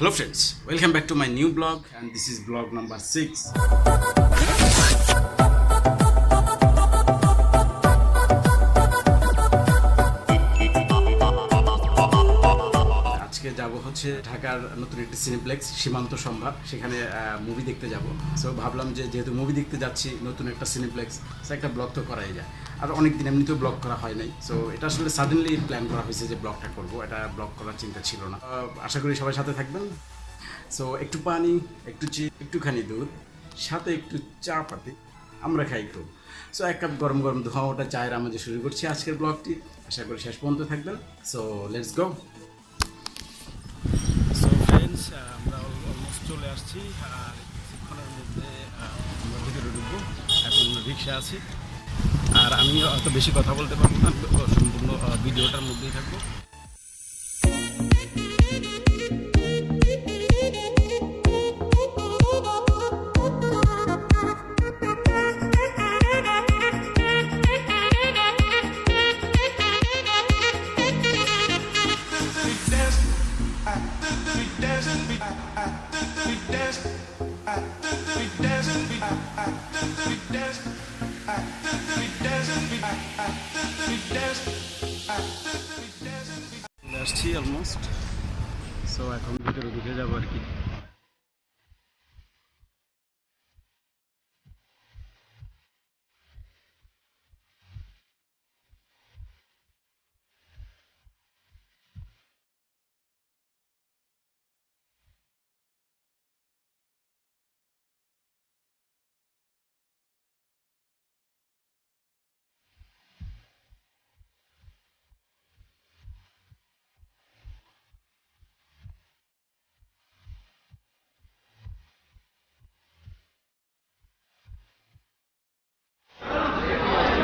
Hello friends, welcome back to my new blog and this is blog number 6. আজকে যাব হচ্ছে ঢাকার নতুন একটি সিনেপ্লেক্স সীমান্ত সম্ভার সেখানে মুভি দেখতে যাব। সো ভাবলাম যে যেহেতু মুভি দেখতে যাচ্ছি নতুন একটা সিনেপ্লেক্স একটা ব্লগ তো করাই যায়। আর অনেক দিন এমনিতেও ব্লগ করা হয় নাই। সো এটা আসলে সাডেনলি প্ল্যান করা হয়েছে যে ব্লগটা করব। এটা ব্লগ করার চিন্তা ছিল না। আশা করি সবাই সাথে থাকবেন। সো একটু পানি, একটু চি, একটুখানি দুধ, সাথে একটু চা পাতি, আমরা খাই খুব সো এক কাপ গরম গরম ধোঁয়া ওটা চায়ের আমাদের শুরু করছি আজকের ব্লগটি আশা করি শেষ পর্যন্ত থাকবেন। So let's go so friends আমরা অলমোস্ট চলে আসছি। আর কিছুক্ষণের মধ্যে আমরা ভিতরে ঢুকবো। এখন রিক্সা আছি। আর আমি অত বেশি কথা বলতে পারব না সম্পূর্ণ ভিডিওটার মধ্যেই থাকব। চলে আসছি অলমোস্ট সো এখন ভিতরে ঢুকে যাব আর কি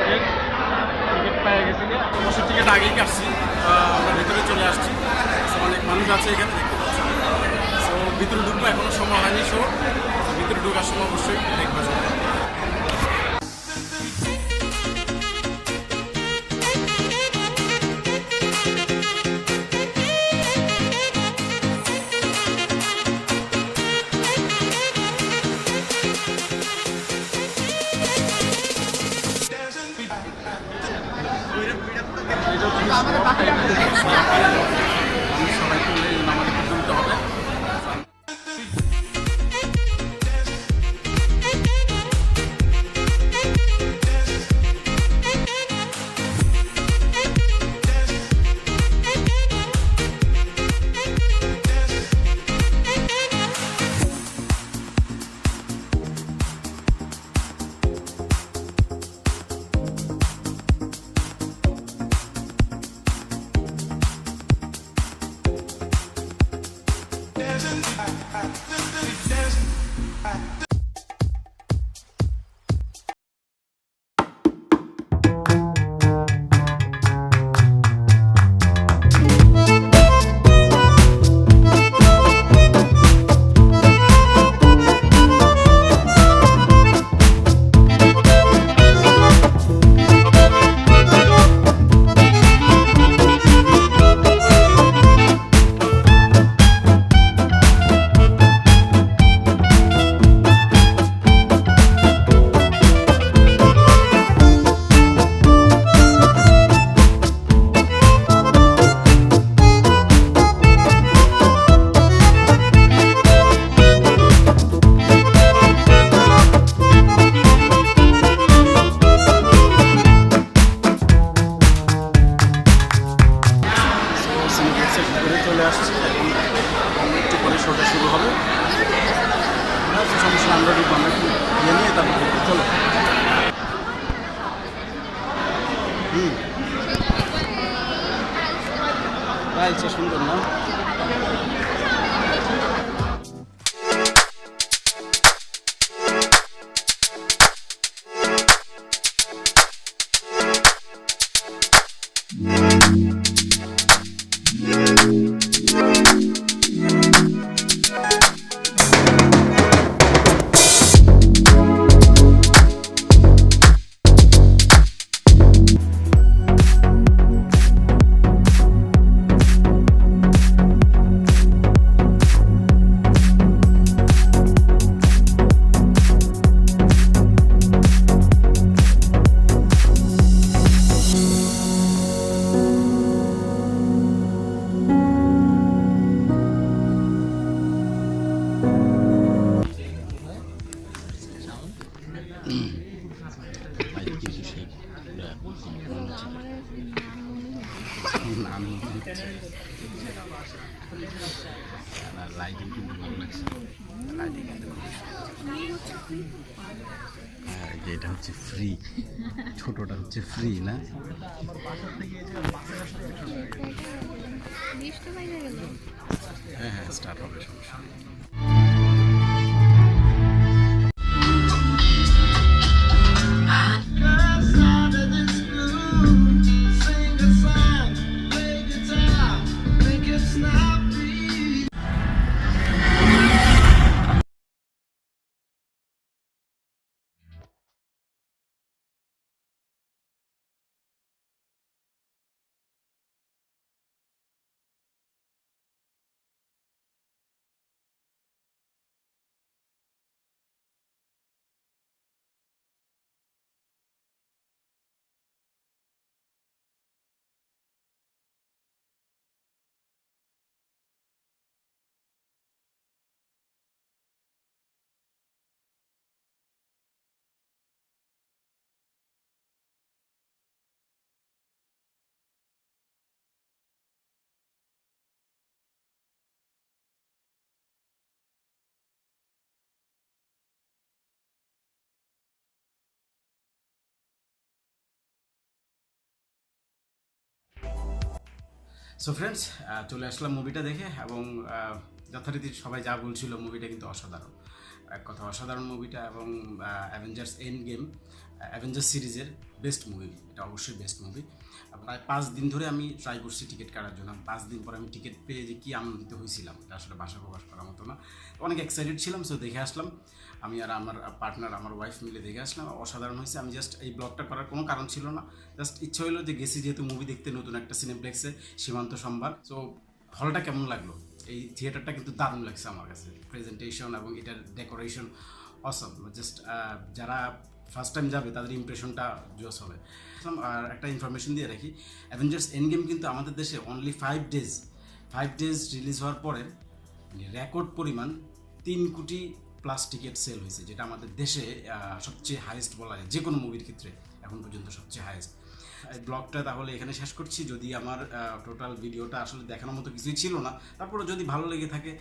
টিকিট পেয়ে গেছি অবশ্য টিকিট আগেই কাটছি আহ, আমরা ভিতরে চলে আসছি So, অনেক মানুষ আছে এখানে, দেখতে পাচ্ছি সো ভিতরে ঢুকবো, এখনও সময় হয়নি শো ভিতরে ঢুকার সময় অবশ্যই দেখব সবাই। সবাইকে সিনেপ্লেক্সের ঘুরে চলে আসছি। এখন একটু পরে শোটা শুরু হবে। সমস্যা আমরা আমরা একটু ইয়ে নিয়ে তারপর চলো। হুম। সুন্দর না? এটা হচ্ছে ফ্রি ছোটটা হচ্ছে ফ্রি না? হ্যাঁ হ্যাঁ স্টার্ট হবে সমস্যা সো ফ্রেন্ডস চলে আসলাম মুভিটা দেখে এবং যথারীতি সবাই যা বলছিল মুভিটা কিন্তু অসাধারণ। এক কথা, অসাধারণ মুভিটা এবং অ্যাভেঞ্জার্স এন্ড গেম অ্যাভেঞ্জার্স সিরিজের বেস্ট মুভি এটা অবশ্যই বেস্ট মুভি প্রায় পাঁচ দিন ধরে আমি ট্রাই করছি টিকিট কাটার জন্য। পাঁচ দিন পরে আমি টিকিট পেয়ে যে কী আনন্দিত হয়েছিলাম, এটা আসলে ভাষা প্রকাশ করার মতো না। অনেক এক্সাইটেড ছিলাম সো দেখে আসলাম। আমি আর আমার পার্টনার আমার ওয়াইফ মিলে দেখে আসলাম। অসাধারণ হয়েছে। আমি জাস্ট এই ব্লগটা করার কোনো কারণ ছিল না। জাস্ট ইচ্ছা হলো যে গেছি, যেহেতু মুভি দেখতে নতুন একটা সিনেপ্লেক্সে সীমান্ত সম্ভার। সো হলটা কেমন লাগল? এই থিয়েটারটা কিন্তু দারুণ লাগছে আমার কাছে। প্রেজেন্টেশন এবং এটার ডেকোরেশন অসম জাস্ট যারা ফার্স্ট টাইম যাবে, তাদের ইমপ্রেশনটা জোস হবে। আর একটা ইনফরমেশন দিয়ে রাখি। অ্যাভেঞ্জার্স এন্ড গেম কিন্তু আমাদের দেশে only five days five days release হওয়ার পরে রেকর্ড পরিমাণ তিন কোটি প্লাস টিকিট সেল হয়েছে, যেটা আমাদের দেশে সবচেয়ে হাইয়েস্ট বলা যায়। যে কোনো মুভির ক্ষেত্রে এখন পর্যন্ত সবচেয়ে হাইয়েস্ট ব্লগটা তাহলে এখানে শেষ করছি। যদি আমার টোটাল ভিডিওটা আসলে দেখানোর মতো কিছুই ছিল না তারপরে যদি ভালো লেগে থাকে,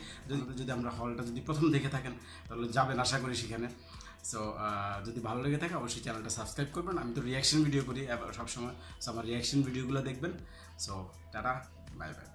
যদি আমরা হলটা যদি প্রথম দেখে থাকেন, তাহলে যাবেন আশা করি সেখানে। সো যদি ভালো লেগে থাকে, অবশ্যই চ্যানেলটা সাবস্ক্রাইব করবেন। আমি তো রিয়াকশন ভিডিও করি সবসময়। সো আমার রিয়াকশন ভিডিওগুলো দেখবেন। So tata bye bye